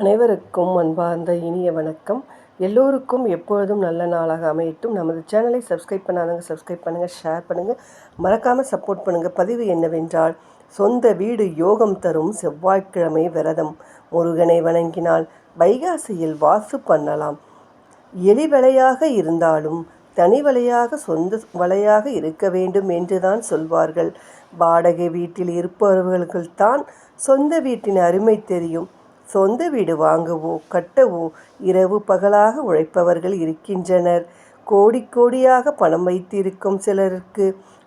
அனைவருக்கும் அன்பார்ந்த இனிய வணக்கம். எல்லோருக்கும் எப்பொழுதும் நல்ல நாளாக அமையட்டும். நமது சேனலை சப்ஸ்கிரைப் பண்ணாதவங்க சப்ஸ்கிரைப் பண்ணுங்கள் ஷேர் பண்ணுங்கள் மறக்காமல் சப்போர்ட் பண்ணுங்கள் பதிவு என்னவென்றால் சொந்த வீடு யோகம் தரும் செவ்வாய்க்கிழமை விரதம். முருகனை வணங்கினால் வைகாசியில் வாசு பண்ணலாம். எலி வலையாக இருந்தாலும் தனி வலையாக சொந்த வலையாக இருக்க வேண்டும் என்றுதான் சொல்வார்கள். வாடகை வீட்டில் இருப்பவர்களுக்குத்தான் சொந்த வீட்டின் அருமை தெரியும். சொந்த வீடு வாங்கவோ கட்டவோ இரவு பகலாக உழைப்பவர்கள் இருக்கின்றனர். கோடி கோடியாக பணம் வைத்திருக்கும் சிலருக்கு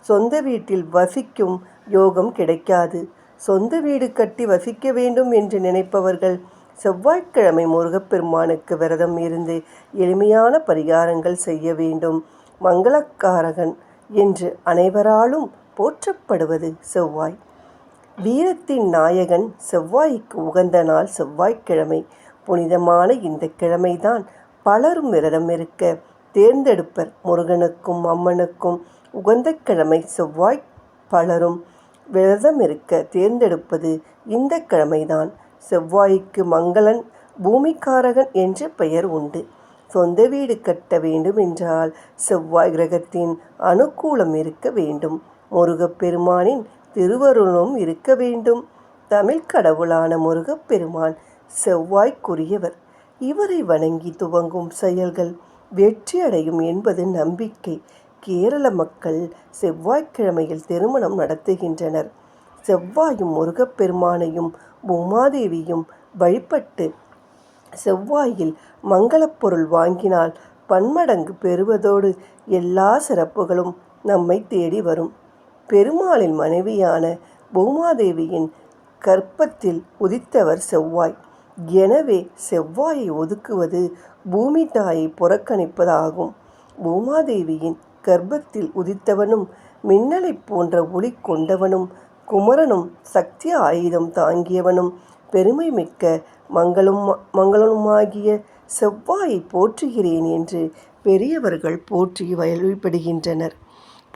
சொந்த வீட்டில் வசிக்கும் யோகம் கிடைக்காது. சொந்த வீடு கட்டி வசிக்க வேண்டும் என்று நினைப்பவர்கள் செவ்வாய்க்கிழமை முருகப்பெருமானுக்கு விரதம் இருந்து எளிமையான பரிகாரங்கள் செய்ய வேண்டும். மங்களக்காரகன் என்று அனைவராலும் போற்றப்படுவது செவ்வாய். வீரத்தின் நாயகன் செவ்வாய்க்கு உகந்த நாள் செவ்வாய்க்கிழமை. புனிதமான இந்த கிழமைதான் பலரும் விரதம் இருக்க தேர்ந்தெடுப்பர். முருகனுக்கும் அம்மனுக்கும் உகந்த கிழமை செவ்வாய் பலரும் விரதம் இருக்க தேர்ந்தெடுப்பது இந்த கிழமைதான். செவ்வாய்க்கு மங்களன் பூமிக்காரகன் என்ற பெயர் உண்டு. சொந்த வீடு கட்ட வேண்டும் என்றால் செவ்வாய் கிரகத்தின் அனுகூலம் இருக்க வேண்டும். முருகப்பெருமானின் திருவருளும் இருக்க வேண்டும். தமிழ் கடவுளான முருகப்பெருமான் செவ்வாய்க்குரியவர். இவரை வணங்கி துவங்கும் செயல்கள் வெற்றியடையும் என்பது நம்பிக்கை. கேரள மக்கள் செவ்வாய்க்கிழமையில் திருமணம் நடத்துகின்றனர். செவ்வாயும் முருகப்பெருமானையும் பூமாதேவியும் வழிபட்டு செவ்வாயில் மங்களப்பொருள் வாங்கினால் பன்மடங்கு பெறுவதோடு எல்லா சிறப்புகளும் நம்மை தேடி வரும். பெருமாளின் மனைவியான பூமாதேவியின் கற்பத்தில் உதித்தவர் செவ்வாய். எனவே செவ்வாயை ஒதுக்குவது பூமி தாயை புறக்கணிப்பதாகும். பூமாதேவியின் கர்ப்பத்தில் உதித்தவனும் மின்னலைப் போன்ற ஒளி கொண்டவனும் குமரனும் சக்தி ஆயுதம் தாங்கியவனும் பெருமை மிக்க மங்களும் மங்களனுமாகிய செவ்வாயை போற்றுகிறேன் என்று பெரியவர்கள் போற்றி வழிபடுகின்றனர்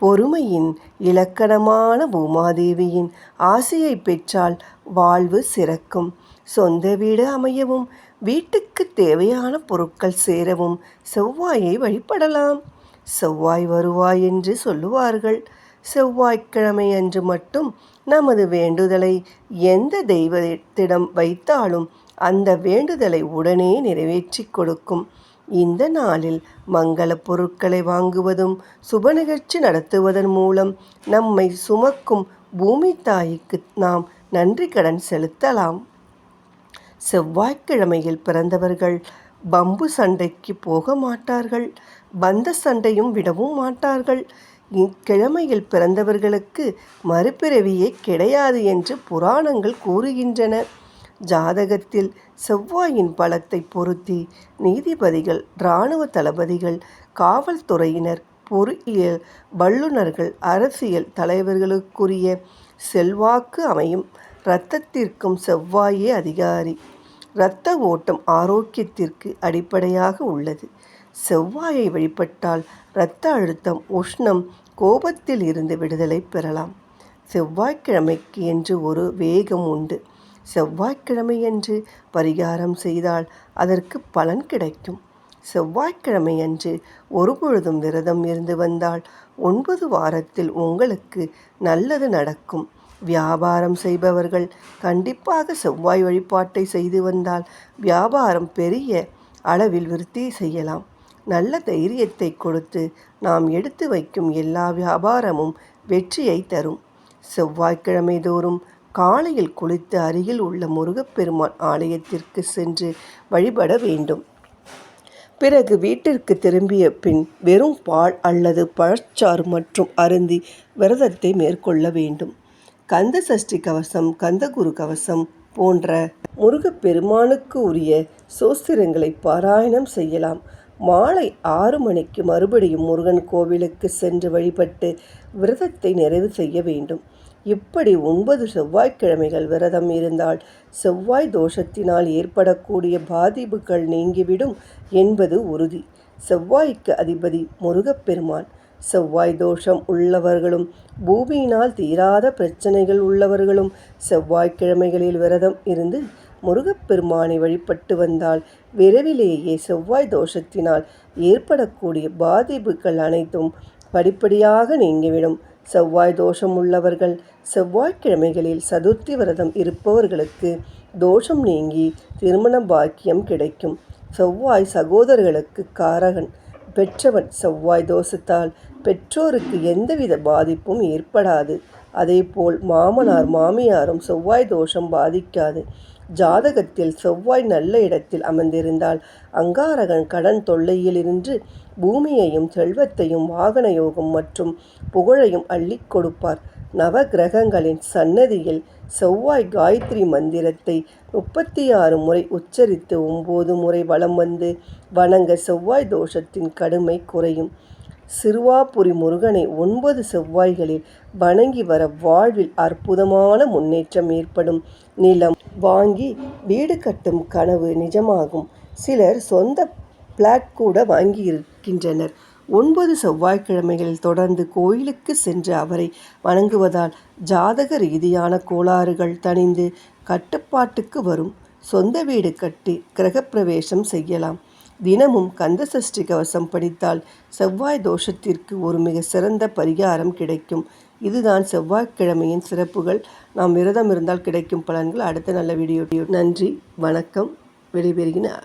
பொறுமையின் இலக்கணமான பூமாதேவியின் ஆசையை பெற்றால் வாழ்வு சிறக்கும். சொந்த வீடு அமையவும் வீட்டுக்கு தேவையான பொருட்கள் சேரவும் செவ்வாயை வழிபடலாம். செவ்வாய் வருவாய் என்று சொல்லுவார்கள். செவ்வாய்க்கிழமை அன்று மட்டும் நமது வேண்டுதலை எந்த தெய்வத்திடம் வைத்தாலும் அந்த வேண்டுதலை உடனே நிறைவேற்றி கொடுக்கும். இந்த நாளில் மங்கள பொருட்களை வாங்குவதும் சுப நிகழ்ச்சி நடத்துவதன் மூலம் நம்மை சுமக்கும் பூமி தாய்க்கு நாம் நன்றி கடன் செலுத்தலாம். செவ்வாய்க்கிழமையில் பிறந்தவர்கள் பம்பு சண்டைக்கு போக மாட்டார்கள் பந்த சண்டையும் விடவும் மாட்டார்கள். இக்கிழமையில் பிறந்தவர்களுக்கு மறுபிறவியே கிடையாது என்று புராணங்கள் கூறுகின்றன. ஜாதகத்தில் செவ்வாயின் பலத்தை பொருத்தி நீதிபதிகள் இராணுவ தளபதிகள் காவல்துறையினர் பொறியியல் வல்லுநர்கள் அரசியல் தலைவர்களுக்குரிய செல்வாக்கு அமையும். இரத்தத்திற்கும் செவ்வாயே அதிகாரி. இரத்த ஓட்டம் ஆரோக்கியத்திற்கு அடிப்படையாக உள்ளது. செவ்வாயை வழிபட்டால் இரத்த அழுத்தம் உஷ்ணம் கோபத்தில் இருந்து விடுதலை பெறலாம். செவ்வாய்க்கிழமைக்கு என்று ஒரு வேகம் உண்டு. செவ்வாய்க்கிழமையன்று பரிகாரம் செய்தால் அதற்கு பலன் கிடைக்கும். செவ்வாய்க்கிழமையன்று ஒரு பொழுதும் விரதம் இருந்து வந்தால் ஒன்பது வாரத்தில் உங்களுக்கு நல்லது நடக்கும். வியாபாரம் செய்பவர்கள் கண்டிப்பாக செவ்வாய் வழிபாட்டை செய்து வந்தால் வியாபாரம் பெரிய அளவில் விருத்தி செய்யலாம். நல்ல தைரியத்தை கொடுத்து நாம் எடுத்து வைக்கும் எல்லா வியாபாரமும் வெற்றியை தரும். செவ்வாய்க்கிழமை தோறும் காலையில் குளித்து அருகில் உள்ள முருகப்பெருமான் ஆலயத்திற்கு சென்று வழிபட வேண்டும். பிறகு வீட்டிற்கு திரும்பிய பின் வெறும் பால் அல்லது பழச்சாறு மற்றும் அருந்தி விரதத்தை மேற்கொள்ள வேண்டும். கந்த சஷ்டி கவசம் கந்தகுரு கவசம் போன்ற முருகப்பெருமானுக்கு உரிய சோஸ்திரங்களை பாராயணம் செய்யலாம். மாலை ஆறு மணிக்கு மறுபடியும் முருகன் கோவிலுக்கு சென்று வழிபட்டு விரதத்தை நிறைவு செய்ய வேண்டும். இப்படி ஒன்பது செவ்வாய்க்கிழமைகள் விரதம் இருந்தால் செவ்வாய் தோஷத்தினால் ஏற்படக்கூடிய பாதிப்புகள் நீங்கிவிடும் என்பது உறுதி. செவ்வாய்க்கு அதிபதி முருகப்பெருமான். செவ்வாய் தோஷம் உள்ளவர்களும் பூமியினால் தீராத பிரச்சனைகள் உள்ளவர்களும் செவ்வாய்க்கிழமைகளில் விரதம் இருந்து முருகப்பெருமானை வழிபட்டு வந்தால் விரைவிலேயே செவ்வாய் தோஷத்தினால் ஏற்படக்கூடிய பாதிப்புகள் அனைத்தும் படிப்படியாக நீங்கிவிடும். செவ்வாய் தோஷம் உள்ளவர்கள் செவ்வாய்க்கிழமைகளில் சதுர்த்தி விரதம் இருப்பவர்களுக்கு தோஷம் நீங்கி திருமண பாக்கியம் கிடைக்கும். செவ்வாய் சகோதரர்களுக்கு காரகன். பெற்றவன் செவ்வாய் தோஷத்தால் பெற்றோருக்கு எந்தவித பாதிப்பும் ஏற்படாது. அதேபோல் மாமனார் மாமியாரும் செவ்வாய் தோஷம் பாதிக்காது. ஜாதகத்தில் செவ்வாய் நல்ல இடத்தில் அமர்ந்திருந்தால் அங்காரகன் கடன் தொல்லையிலிருந்து பூமியையும் செல்வத்தையும் வாகன யோகம் மற்றும் புகழையும் அள்ளி கொடுப்பார். நவ கிரகங்களின் சன்னதியில் செவ்வாய் காயத்ரி மந்திரத்தை முப்பத்தி ஆறு முறை உச்சரித்து ஒம்பது முறை வலம் வந்து வணங்க செவ்வாய் தோஷத்தின் கடுமை குறையும். சிறுவாபுரி முருகனை ஒன்பது செவ்வாய்களில் வணங்கி வர வாழ்வில் அற்புதமான முன்னேற்றம் ஏற்படும். நிலம் வாங்கி வீடு கட்டும் கனவு நிஜமாகும். சிலர் சொந்த பிளாட் கூட வாங்கியிருக்கின்றனர். ஒன்பது செவ்வாய்க்கிழமைகளில் தொடர்ந்து கோயிலுக்கு சென்று அவரை வணங்குவதால் ஜாதக ரீதியான கோளாறுகள் தணிந்து கட்டுப்பாட்டுக்கு வரும். சொந்த வீடு கட்டி கிரகப்பிரவேசம் செய்யலாம். தினமும் கந்தசஷ்டி கவசம் படித்தால் செவ்வாய் தோஷத்திற்கு ஒரு மிக சிறந்த பரிகாரம் கிடைக்கும். இதுதான் செவ்வாய்க்கிழமையின் சிறப்புகள். நாம் விரதம் இருந்தால் கிடைக்கும் பலன்கள். அடுத்த நல்ல வீடியோ நன்றி வணக்கம். விடைபெறுகிறேன்.